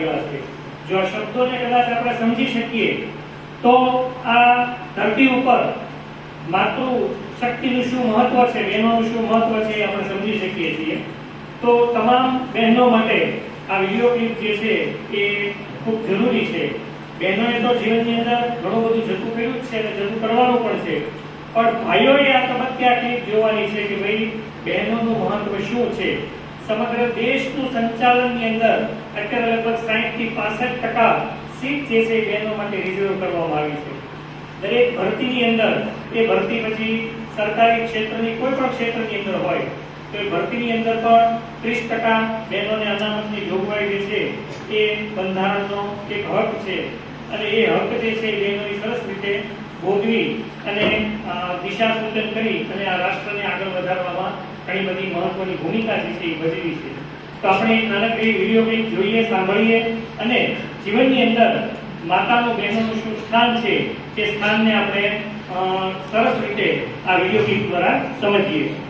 કેવા છે જો આ શબ્દોને કદાચ આપણે સમજી શકીએ, તો આ ધરતી ઉપર માતૃ શક્તિનું શું મહત્વ છે, બહેનોનું શું મહત્વ છે એ આપણે સમજી શકીએ છીએ. તો તમામ બહેનો માટે આ વીડિયો ક્લિપ જે છે એ ખૂબ જરૂરી છે. બહેનોએ તો જીવનની અંદર ઘણું બધું જતું કર્યું જ છે અને જતું કરવાનું પણ છે. પણ ભાઈઓએ આ તબક્કે આ ક્લિપ જોવાની છે કે ભાઈ, બહેનોનું મહત્વ શું છે? સમગ્ર દેશનું સંચાલનની અંદર અત્યારે લગભગ સાહીઠથી પાસઠ ટકા સીટ જે છે બહેનો માટે રિઝર્વ કરવામાં આવી છે. દરેક ભરતીની અંદર, એ ભરતી પછી સરકારી ક્ષેત્રની કોઈ પણ ક્ષેત્રની અંદર હોય, તો એ ભરતીની અંદર પણ ત્રીસ ટકા બહેનોને અનામતની જોગવાઈ જે છે, એ બંધારણનો એક હક છે. અને એ હક જે છે બહેનોની સરસ રીતે ભોગવી અને દિશા સૂચન કરી અને આ રાષ્ટ્રને આગળ વધારવામાં ઘણી બધી મહત્વની ભૂમિકા જે છે એ ભજવી છે. તો આપણે એક નાનકડી વીડિયો ક્લિપ જોઈએ, સાંભળીએ અને જીવનની અંદર માતાનું, બહેનોનું શું સ્થાન છે તે સ્થાનને આપણે સરસ રીતે આ વીડિયો ક્લિપ દ્વારા સમજીએ.